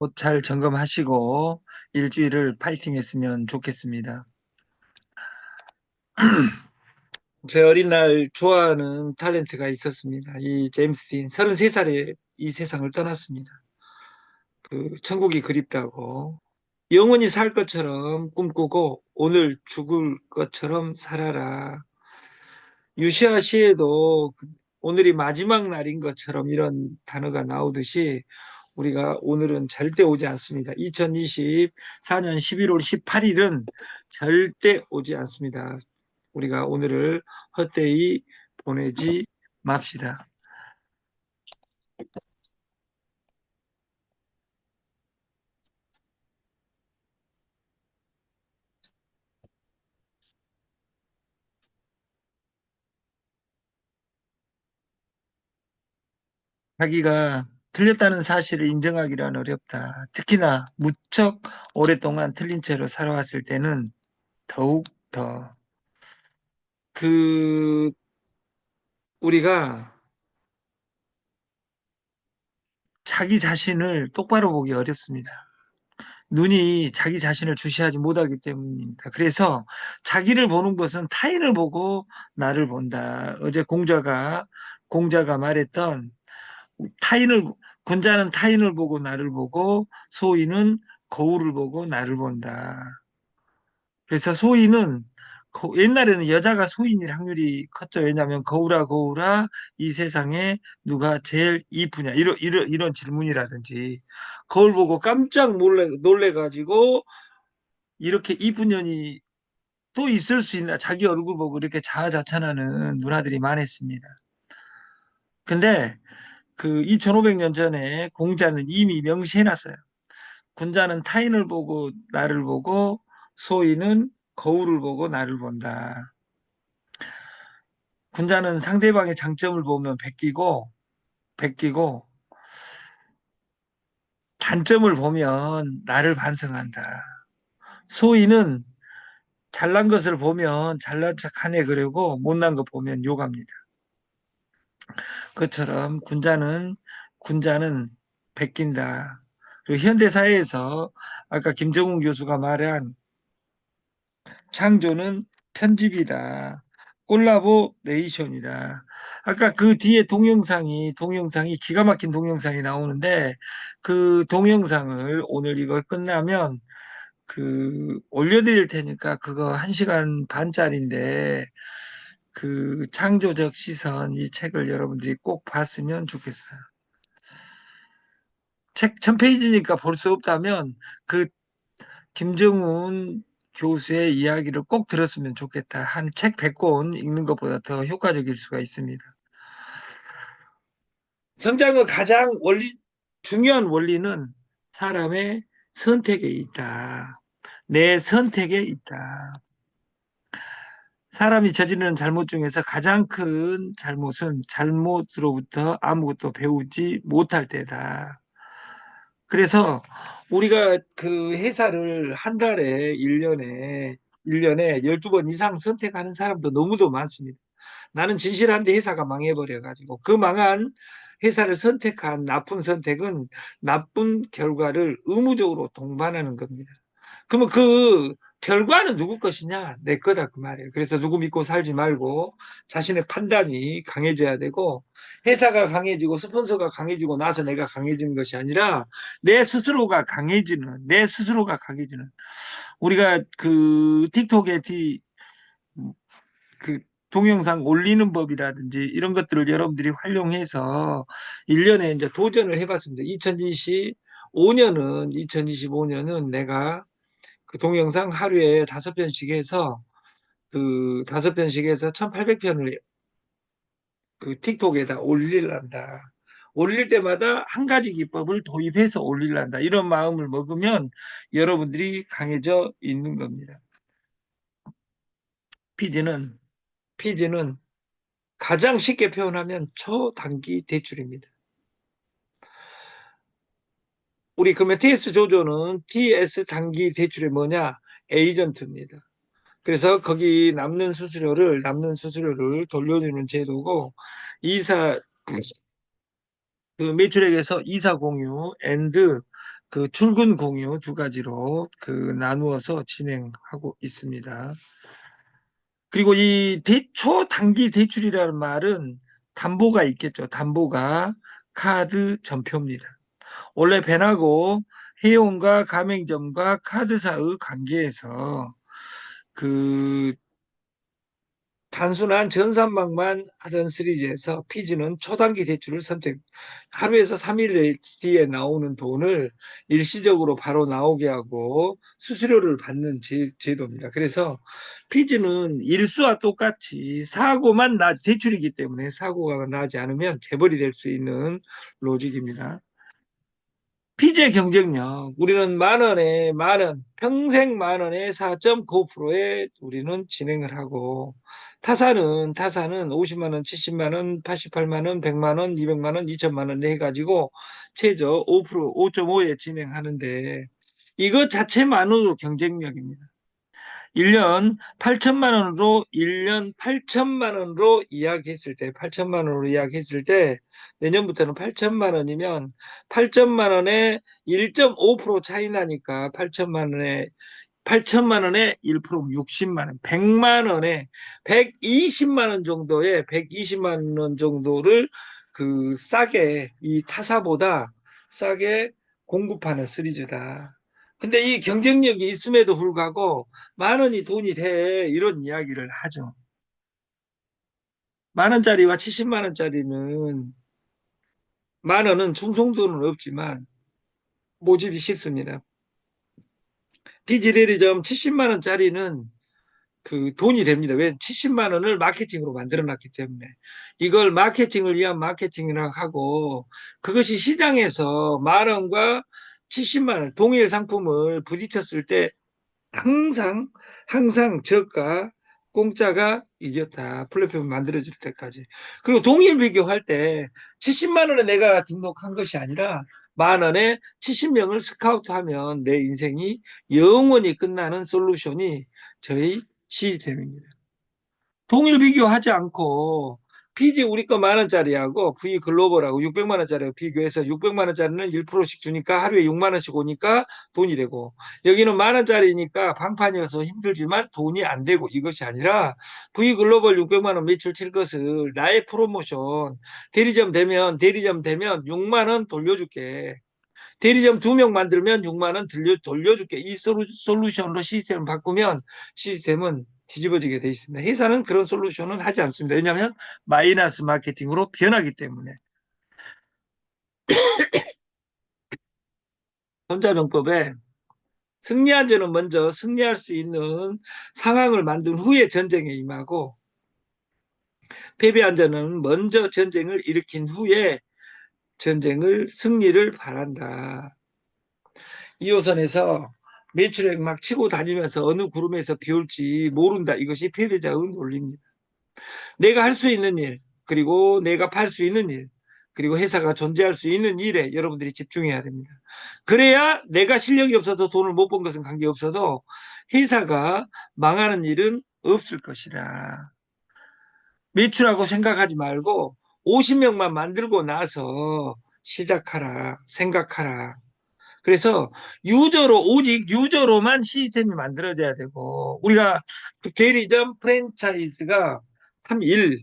옷잘 점검하시고 일주일을 파이팅 했으면 좋겠습니다. 제 어린 날 좋아하는 탤런트가 있었습니다. 이 제임스 딘, 33살에 이 세상을 떠났습니다. 그 천국이 그립다고 영원히 살 것처럼 꿈꾸고 오늘 죽을 것처럼 살아라. 유시아 시에도 그 오늘이 마지막 날인 것처럼 이런 단어가 나오듯이 우리가 오늘은 절대 오지 않습니다. 2024년 11월 18일은 절대 오지 않습니다. 우리가 오늘을 헛되이 보내지 맙시다. 자기가 틀렸다는 사실을 인정하기란 어렵다. 특히나 무척 오랫동안 틀린 채로 살아왔을 때는 더욱 더 그 우리가 자기 자신을 똑바로 보기 어렵습니다. 눈이 자기 자신을 주시하지 못하기 때문입니다. 그래서 자기를 보는 것은 타인을 보고 나를 본다. 어제 공자가 공자가 말했던 타인을 군자는 타인을 보고 나를 보고 소인은 거울을 보고 나를 본다. 그래서 소인은 옛날에는 여자가 소인일 확률이 컸죠. 왜냐하면 거울아 거울아 이 세상에 누가 제일 이쁘냐 이런 이런 이런 질문이라든지 거울 보고 깜짝 놀래 놀래가지고 이렇게 이쁜 년이 또 있을 수 있나 자기 얼굴 보고 이렇게 자아자찬하는 누나들이 많았습니다. 근데 그 2500년 전에 공자는 이미 명시해놨어요. 군자는 타인을 보고 나를 보고 소인은 거울을 보고 나를 본다. 군자는 상대방의 장점을 보면 베끼고 베끼고 단점을 보면 나를 반성한다. 소인은 잘난 것을 보면 잘난 척하네 그러고 못난 것 보면 욕합니다. 그처럼 군자는 군자는 베낀다. 그리고 현대 사회에서 아까 김정훈 교수가 말한 창조는 편집이다. 콜라보레이션이다. 아까 그 뒤에 동영상이 동영상이 기가 막힌 동영상이 나오는데 그 동영상을 오늘 이걸 끝나면 그 올려드릴 테니까 그거 한 시간 반짜리인데 그 창조적 시선 이 책을 여러분들이 꼭 봤으면 좋겠어요. 책 천페이지니까 볼 수 없다면 그 김정훈 교수의 이야기를 꼭 들었으면 좋겠다. 한 책 100권 읽는 것보다 더 효과적일 수가 있습니다. 성장의 가장 원리, 중요한 원리는 사람의 선택에 있다. 내 선택에 있다. 사람이 저지르는 잘못 중에서 가장 큰 잘못은 잘못으로부터 아무것도 배우지 못할 때다. 그래서 우리가 그 회사를 한 달에 1년에 1년에 12번 이상 선택하는 사람도 너무도 많습니다. 나는 진실한데 회사가 망해버려 가지고 그 망한 회사를 선택한 나쁜 선택은 나쁜 결과를 의무적으로 동반하는 겁니다. 그러면 그 결과는 누구 것이냐? 내 거다 그 말이에요. 그래서 누구 믿고 살지 말고 자신의 판단이 강해져야 되고 회사가 강해지고 스폰서가 강해지고 나서 내가 강해지는 것이 아니라 내 스스로가 강해지는 내 스스로가 강해지는 우리가 그 틱톡에 그 동영상 올리는 법이라든지 이런 것들을 여러분들이 활용해서 1년에 이제 도전을 해봤습니다. 2025년은 2025년은 내가 그 동영상 하루에 다섯 편씩 해서 그 다섯 편씩 해서 1800편을 그 틱톡에다 올릴란다. 올릴 때마다 한 가지 기법을 도입해서 올릴란다. 이런 마음을 먹으면 여러분들이 강해져 있는 겁니다. 피디는 피디는 가장 쉽게 표현하면 초단기 대출입니다. 우리 그러면 TS 조조는 TS 단기 대출이 뭐냐? 에이전트입니다. 그래서 거기 남는 수수료를 남는 수수료를 돌려주는 제도고 이사 그 매출액에서 이사 공유 앤드 그 출근 공유 두 가지로 그 나누어서 진행하고 있습니다. 그리고 이 대, 초 단기 대출이라는 말은 담보가 있겠죠. 담보가 카드 전표입니다. 원래 벤하고 해용과 가맹점과 카드사의 관계에서 그 단순한 전산망만 하던 시리즈에서 피지는 초단기 대출을 선택, 하루에서 3일 뒤에 나오는 돈을 일시적으로 바로 나오게 하고 수수료를 받는 제, 도입니다 그래서 피지는 일수와 똑같이 사고만 나, 대출이기 때문에 사고가 나지 않으면 재벌이 될 수 있는 로직입니다. 피제 경쟁력 우리는 만 원에 만 원, 평생 만 원에 4.9%에 우리는 진행을 하고 타사는 타사는 50만 원, 70만 원, 88만 원, 100만 원, 200만 원, 2천만 원 해가지고 최저 5% 5.5에 진행하는데 이것 자체만으로 경쟁력입니다. 1년 8천만 원으로 1년 8천만 원으로 이야기했을 때 8천만 원으로 이야기했을 때 내년부터는 8천만 원이면 8천만 원에 1.5% 차이 나니까 8천만 원에 8천만 원에 1% 60만 원, 100만 원에 120만 원 정도의 120만 원 정도를 그 싸게 이 타사보다 싸게 공급하는 시리즈다. 근데 이 경쟁력이 있음에도 불구하고 만 원이 돈이 돼 이런 이야기를 하죠. 만 원짜리와 70만 원짜리는 만 원은 충송도는 없지만 모집이 쉽습니다. 디지레리점 70만 원짜리는 그 돈이 됩니다. 왜? 70만 원을 마케팅으로 만들어 놨기 때문에. 이걸 마케팅을 위한 마케팅이라고 하고 그것이 시장에서 만 원과 70만 원 동일 상품을 부딪혔을 때 항상 항상 저가 공짜가 이겼다. 플랫폼이 만들어질 때까지. 그리고 동일 비교할 때 70만 원에 내가 등록한 것이 아니라 만 원에 70명을 스카우트하면 내 인생이 영원히 끝나는 솔루션이 저희 시스템입니다. 동일 비교하지 않고 PG 우리 거 만 원짜리하고 V 글로벌하고 600만 원짜리하고 비교해서 600만 원짜리는 1%씩 주니까 하루에 6만 원씩 오니까 돈이 되고 여기는 만 원짜리니까 방판이어서 힘들지만 돈이 안 되고 이것이 아니라 V 글로벌 600만 원 매출 칠 것을 나의 프로모션 대리점 되면 대리점 되면 6만 원 돌려줄게. 대리점 두 명 만들면 6만 원 돌려, 돌려줄게. 이 솔루션으로 시스템을 바꾸면 시스템은 뒤집어지게 돼 있습니다. 회사는 그런 솔루션은 하지 않습니다. 왜냐하면 마이너스 마케팅으로 변하기 때문에. 전자정법에 승리한 자는 먼저 승리할 수 있는 상황을 만든 후에 전쟁에 임하고 패배한 자는 먼저 전쟁을 일으킨 후에 전쟁을 승리를 바란다. 2호선에서 매출액 막 치고 다니면서 어느 구름에서 비 올지 모른다. 이것이 패배자의 논리입니다. 내가 할 수 있는 일, 그리고 내가 팔 수 있는 일, 그리고 회사가 존재할 수 있는 일에 여러분들이 집중해야 됩니다. 그래야 내가 실력이 없어서 돈을 못 번 것은 관계없어도 회사가 망하는 일은 없을 것이다. 매출하고 생각하지 말고 50명만 만들고 나서 시작하라, 생각하라. 그래서 유저로 오직 유저로만 시스템이 만들어져야 되고 우리가 그 대리점 프랜차이즈가 3일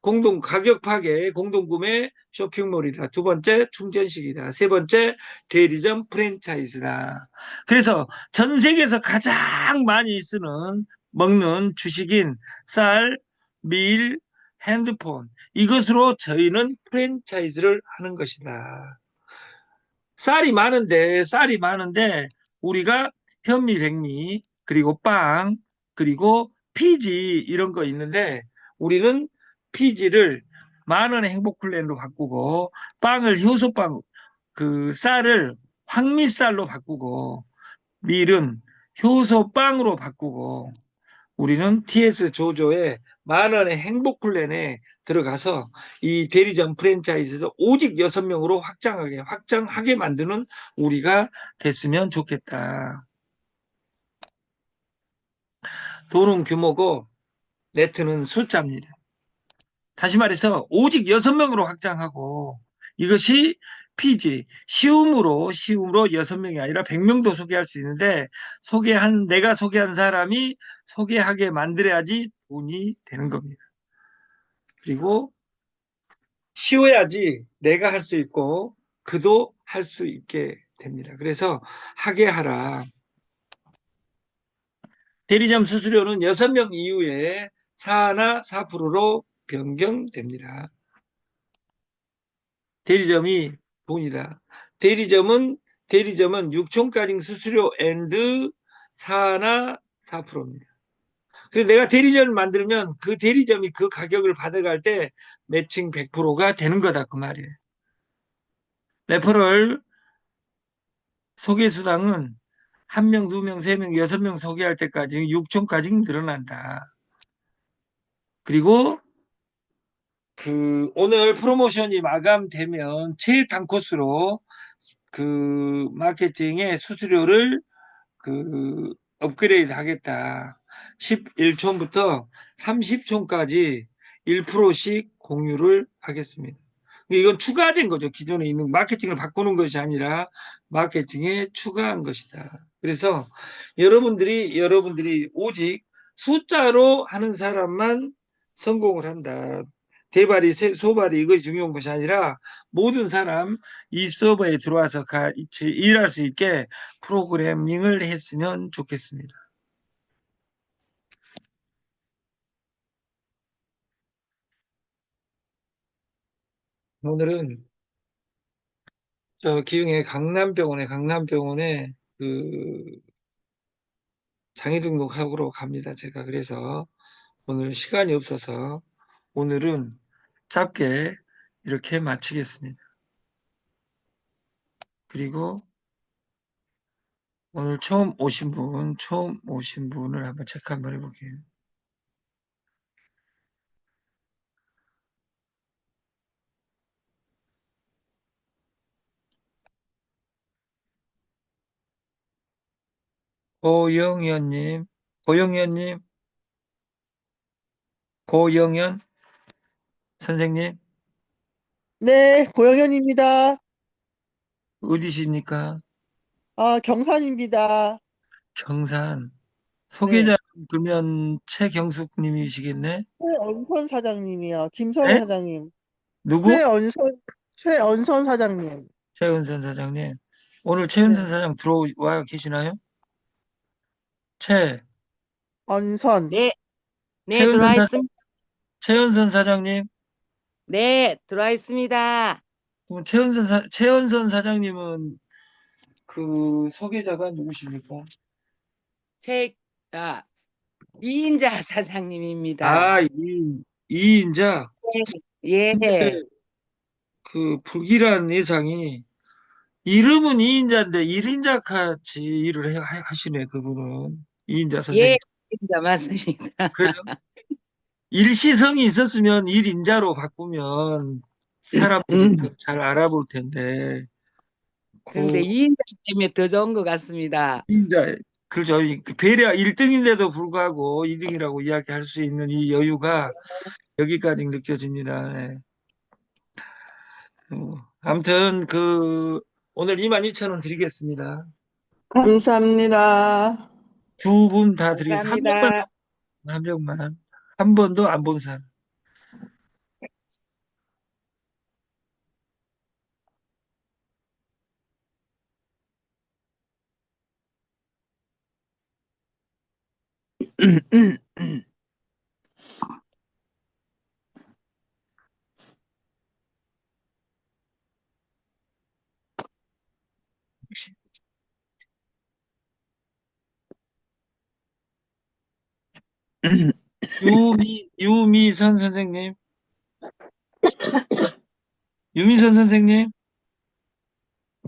공동 가격 파괴 공동 구매 쇼핑몰이다. 두 번째 충전식이다. 세 번째 대리점 프랜차이즈다. 그래서 전 세계에서 가장 많이 쓰는 먹는 주식인 쌀, 밀, 핸드폰 이것으로 저희는 프랜차이즈를 하는 것이다. 쌀이 많은데 쌀이 많은데 우리가 현미, 백미 그리고 빵 그리고 피지 이런 거 있는데 우리는 피지를 만 원의 행복 플랜으로 바꾸고 빵을 효소빵 그 쌀을 황미쌀로 바꾸고 밀은 효소빵으로 바꾸고 우리는 TS 조조의 만 원의 행복 플랜에 들어가서 이 대리점 프랜차이즈도 오직 여섯 명으로 확장하게 확장하게 만드는 우리가 됐으면 좋겠다. 돈은 규모고 네트는 숫자입니다. 다시 말해서 오직 여섯 명으로 확장하고 이것이 피지. 쉬움으로, 쉬움으로 여섯 명이 아니라 백 명도 소개할 수 있는데, 소개한, 내가 소개한 사람이 소개하게 만들어야지 돈이 되는 겁니다. 그리고 쉬워야지 내가 할 수 있고, 그도 할 수 있게 됩니다. 그래서 하게 하라. 대리점 수수료는 여섯 명 이후에 4나 4%로 변경됩니다. 대리점이 돈이다. 대리점은 대리점은 6촌까지 수수료 앤드 4나 4%입니다. 그래서 내가 대리점을 만들면 그 대리점이 그 가격을 받아갈 때 매칭 100%가 되는 거다 그 말이에요. 레퍼럴 소개수당은 한 명, 두 명, 세 명, 여섯 명 소개할 때까지 6촌까지 늘어난다. 그리고 그 오늘 프로모션이 마감되면 최단 코스로 그 마케팅의 수수료를 그 업그레이드 하겠다. 11촌부터 30촌까지 1%씩 공유를 하겠습니다. 이건 추가된 거죠. 기존에 있는 마케팅을 바꾸는 것이 아니라 마케팅에 추가한 것이다. 그래서 여러분들이 여러분들이 오직 숫자로 하는 사람만 성공을 한다. 대발이 소발이 이것이 중요한 것이 아니라 모든 사람 이 서버에 들어와서 같이 일할 수 있게 프로그래밍을 했으면 좋겠습니다. 오늘은 저 기흥의 강남병원에 강남병원에 그 장애 등록하러 갑니다. 제가 그래서 오늘 시간이 없어서 오늘은 짧게 이렇게 마치겠습니다. 그리고 오늘 처음 오신 분, 처음 오신 분을 한번 체크 한번 해볼게요. 고영현님, 고영현님, 고영현 선생님, 네, 고영현입니다. 어디십니까? 아, 경산입니다. 경산. 소개자 네. 그러면 최경숙님이시겠네? 최언선 사장님이요. 김선혜 네? 사장님. 누구? 최언선, 최언선 사장님. 최은선 사장님. 오늘 최은선 네. 사장 들어와 계시나요? 최, 언선. 네, 네, 최은선 들어와 사- 있습니다. 최은선 사장님. 네, 들어와 있습니다. 그럼 최은선 사, 최은선 사장님은 그 소개자가 누구십니까? 제, 아, 이인자 사장님입니다. 아, 이, 이인자. 예, 근데 그 불길한 예상이 이름은 이인자인데 일인자 같이 일을 해, 하- 하시네 그분은 이인자 선생님. 예, 이인자 맞습니다. 그래요? 일시성이 있었으면 일인자로 바꾸면 사람들이 음. 더잘 알아볼 텐데. 근데 그 이인자 때문에 더 좋은 것 같습니다. 이인자 그렇죠. 이 배려 1등인데도 불구하고 2등이라고 이야기할 수 있는 이 여유가 여기까지 느껴집니다. 네. 어, 아무튼 그 오늘 22,000원 드리겠습니다. 감사합니다. 두 분 다 드리겠습니다. 한 명만. 한 명만 한 번도 안 본 사람. 유미 유미선 선생님. 유미선 선생님.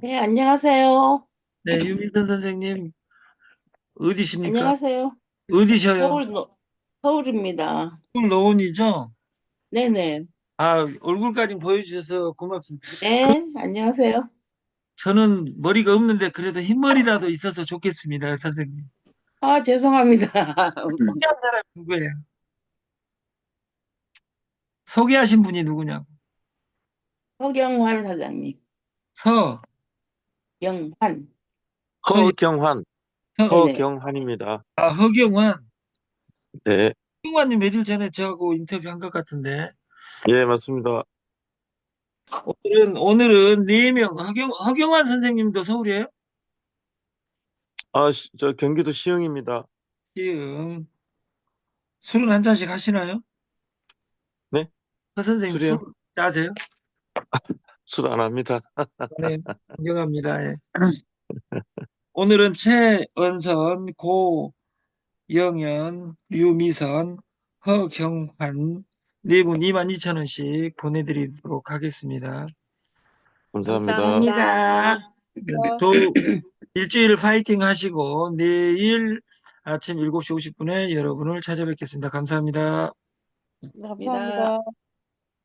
네, 안녕하세요. 네, 유미선 선생님. 어디십니까? 안녕하세요. 어디셔요? 서울, 노- 서울입니다. 서울 노원이죠? 네네. 아, 얼굴까지 보여주셔서 고맙습니다. 네, 안녕하세요. 저는 머리가 없는데 그래도 흰머리라도 있어서 좋겠습니다, 선생님. 아, 죄송합니다. 소개한 사람이 누구예요? 소개하신 분이 누구냐고. 허경환 사장님. 서, 영환. 허경환, 허, 네네. 허경환입니다. 아, 허경환. 네, 허경환님 며칠 전에 저하고 인터뷰한 것 같은데. 예, 맞습니다. 오늘은, 오늘은 네 명, 허경, 허경환 선생님도 서울이에요? 아, 시- 저 경기도 시흥입니다. 지금 술은 한 잔씩 하시나요? 네? 허 선생님 술이요? 술 짜세요? 술 안 합니다. 네, 존경합니다. 예. 오늘은 최은선, 고영연, 유미선, 허경환 네분 22,000원씩 보내드리도록 하겠습니다. 감사합니다. 감사합니다. 네, 또 일주일 파이팅 하시고 내일 아침 7시 50분에 여러분을 찾아뵙겠습니다. 감사합니다. 감사합니다.